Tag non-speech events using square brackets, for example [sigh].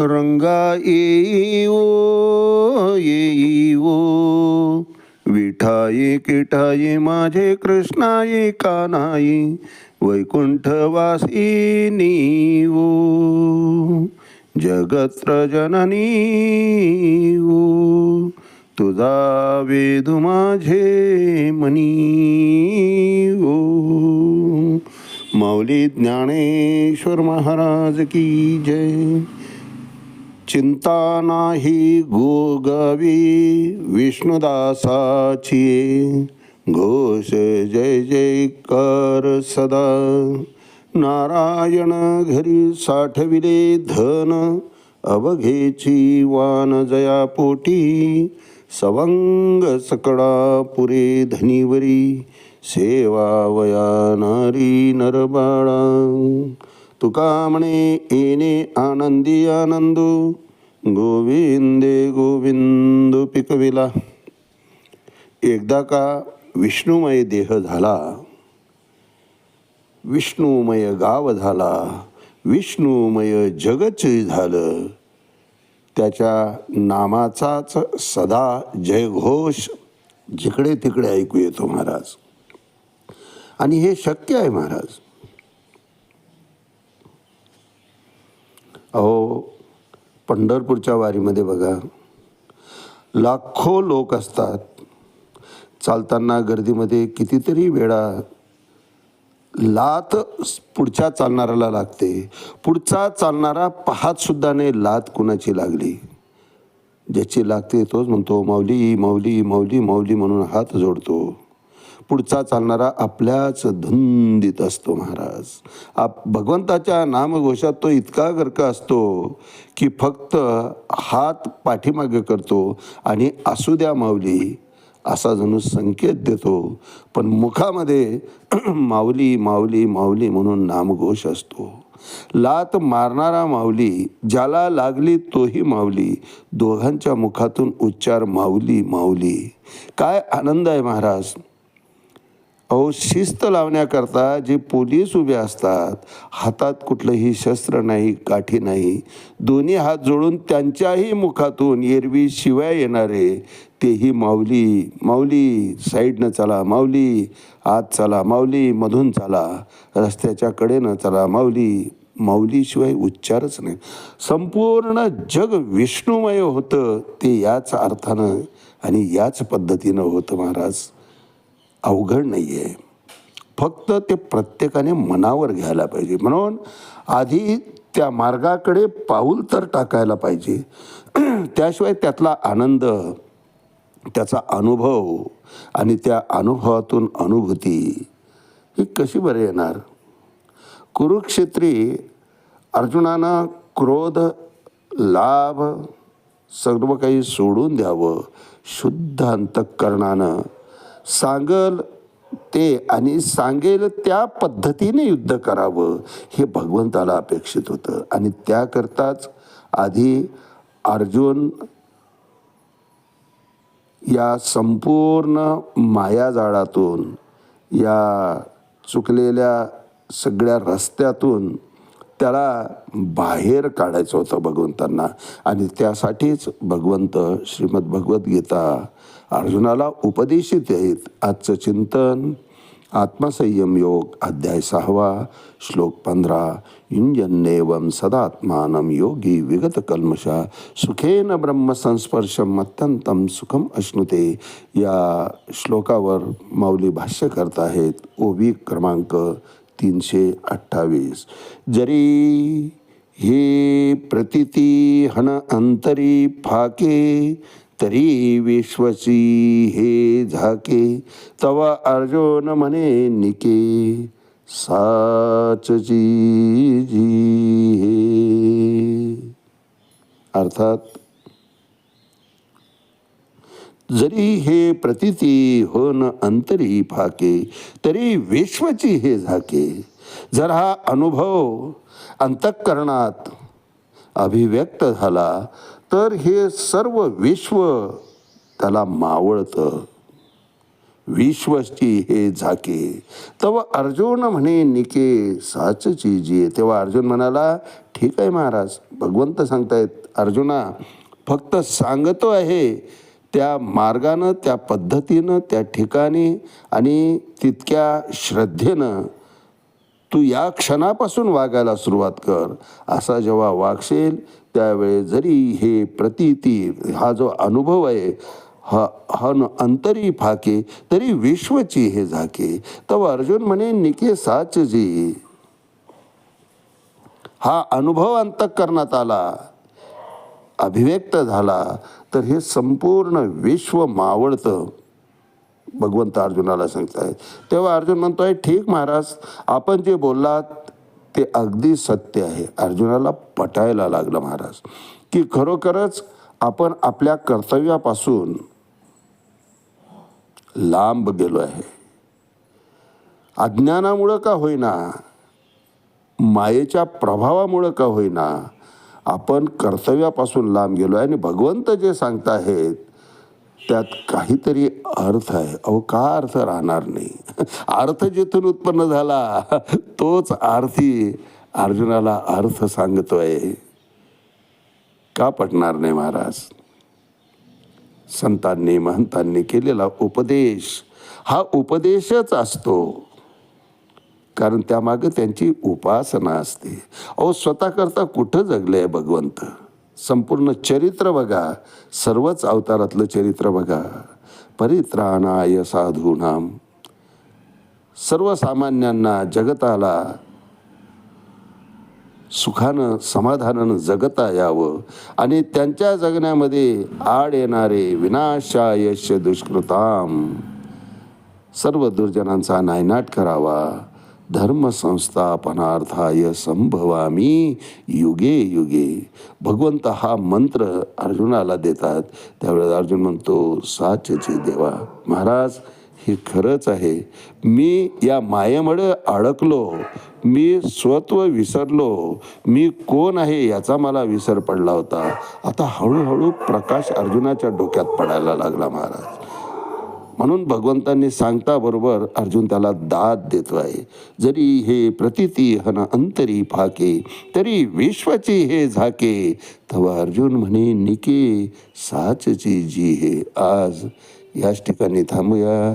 रंगा येई ओ ओ विठाई किठाई माझे कृष्णाई कानाई वैकुंठवासिनी ओ जगत्र जननी ओ तुझा वेदू माझे मनी ओ माऊली ज्ञानेश्वर महाराज की जय. चिंता नाही गोगावी विष्णुदासाची. घोष जय जयकार सदा. नारायण घरी साठविले धन अवघेची वान जया पोटी सवंग सकळा पुरे धनीवरी सेवा वया नारी नरबाळा. तुका म्हणे येणे आनंदी आनंदू। गोविंदे गोविंद पिकविला। एकदा का विष्णुमय देह झाला विष्णुमय गाव झाला विष्णुमय जगच झालं त्याच्या नामाचाच सदा जयघोष जिकडे तिकडे ऐकू येतो महाराज. आणि हे शक्य आहे महाराज. अहो पंढरपूरच्या वारीमध्ये बघा. लाखो लोक असतात. चालताना गर्दीमध्ये कितीतरी वेळा लात पुढच्या चालणाऱ्याला लागते. पुढचा चालणारा पाहतसुद्धा नाही लात कुणाची लागली. ज्याची लागते तोच म्हणतो माऊली माऊली माऊली माऊली म्हणून हात जोडतो. पुढचा चालणारा आपल्याच धुंदीत असतो महाराज. आप भगवंताच्या नामघोषात तो इतका गर्क असतो की फक्त हात पाठीमागे करतो आणि असू द्या माऊली असा जणू संकेत देतो. पण मुखामध्ये [clears throat] माऊली माऊली माऊली म्हणून नामघोष असतो. लात मारणारा माऊली ज्याला लागली तोही माऊली दोघांच्या मुखातून उच्चार माऊली माऊली. काय आनंद आहे महाराज. अहो शिस्त लावण्याकरता जे पोलीस उभे असतात हातात कुठलंही शस्त्र नाही काठी नाही दोन्ही हात जोडून त्यांच्याही मुखातून एरवी शिवाय येणारे तेही माऊली माऊली साईडनं चला माऊली आत चला माऊली मधून चला रस्त्याच्या कडेनं चला माऊली माऊलीशिवाय उच्चारच नाही. संपूर्ण जग विष्णुमय होतं ते याच अर्थानं आणि याच पद्धतीनं होतं महाराज. अवघड नाही आहे फक्त ते प्रत्येकाने मनावर घ्यायला पाहिजे. म्हणून आधी त्या मार्गाकडे पाऊल तर टाकायला पाहिजे. त्याशिवाय त्यातला आनंद त्याचा अनुभव आणि त्या अनुभवातून अनुभूती ही कशी बरं येणार? कुरुक्षेत्री अर्जुनानं क्रोध लाभ सर्व काही सोडून द्यावं. शुद्ध अंतःकरणानं सांगल ते आणि सांगेल त्या पद्धतीने युद्ध करावं हे भगवंताला अपेक्षित होतं. आणि त्याकरताच आधी अर्जुन या संपूर्ण मायाजाळातून या चुकलेल्या सगळ्या रस्त्यातून त्याला बाहेर काढायचं होतं भगवंतांना. आणि त्यासाठीच भगवंत श्रीमद भगवद्गीता अर्जुनाला उपदेशित आहेत. आजचं चिंतन आत्मसंयम योग अध्याय सहावा श्लोक पंधरा युंजन्नेवम सदात्मानम योगी विगत कल्मशा सुखेन ब्रह्म संस्पर्शम अत्यंतम सुखम अश्नुते. या श्लोकावर माऊली भाष्य करत आहेत ओबी क्रमांक तीनशे अठ्ठावीस जरी हे प्रतिती हन अंतरी फाके, तरी विश्वसी हे झाके। तवा अर्जुन म्हणे निके साचची जी हे। अर्थात जरी हे प्रतिती होन अंतरी फाके तरी विश्वची हे झाके. जर हा अनुभव अंतःकरणात अभिव्यक्त झाला तर हे सर्व विश्व त्याला मावळतं. विश्वची हे झाके. तव अर्जुन म्हणे निके साचची जी तेव्हा अर्जुन म्हणाला ठीक आहे महाराज भगवंत सांगतायत अर्जुना फक्त सांगतो आहे त्या मार्गानं त्या पद्धतीनं त्या ठिकाणी आणि तितक्या श्रद्धेनं तू या क्षणापासून वागायला सुरुवात कर. असा जेव्हा वागशील त्यावेळेस जरी हे प्रतीती हा जो अनुभव आहे ह हा न अंतरी फाके तरी विश्वची हे झाके. तव अर्जुन म्हणे निके साच जी हा अनुभव अंतकरणात आला. अभिव्यक्त झाला तर हे संपूर्ण विश्व मावळतं. भगवंत अर्जुनाला सांगतायत. तेव्हा अर्जुन म्हणतोय ठीक महाराज आपण जे बोललात ते अगदी सत्य आहे. अर्जुनाला पटायला लागलं महाराज की खरोखरच आपण आपल्या कर्तव्यापासून लांब गेलो आहे. अज्ञानामुळं का होईना? मायेच्या प्रभावामुळं का होईना? आपण कर्तव्यापासून लांब गेलो आहे आणि भगवंत जे सांगताहेत त्यात काहीतरी अर्थ आहे. अहो का अर्थ राहणार नाही? [laughs] अर्थ जिथून उत्पन्न झाला तोच आरती अर्जुनाला अर्थ सांगतोय. का पटणार नाही महाराज? संतांनी महंतांनी केलेला उपदेश हा उपदेशच असतो. कारण त्यामागं त्यांची उपासना असते. अहो स्वतःकरता कुठं जगले आहे भगवंत? संपूर्ण चरित्र बघा. सर्वच अवतारातलं चरित्र बघा. परित्राणाय साधूनाम सर्वसामान्यांना जगताला सुखानं समाधानानं जगता यावं आणि त्यांच्या जगण्यामध्ये आड येणारे विनाशायश दुष्कृताम सर्व दुर्जनांचा नायनाट करावा. धर्मसंस्थापनार्थाय संभवामी युगे युगे. भगवंत हा मंत्र अर्जुनाला देतात. त्यावेळेस अर्जुन म्हणतो साचची देवा महाराज हे खरंच आहे. मी या मायेमुळे अडकलो. मी स्वत्व विसरलो. मी कोण आहे याचा मला विसर पडला होता. आता हळूहळू प्रकाश अर्जुनाच्या डोक्यात पडायला लागला महाराज. म्हणून भगवंतांनी सांगता बरोबर अर्जुन त्याला दाद देतो आहे. जरी हे प्रतिती हन अंतरी फाके तरी विश्वाची हे झाके. तेव्हा अर्जुन म्हणे निके साचची जी हे आज. याच ठिकाणी थांबूया.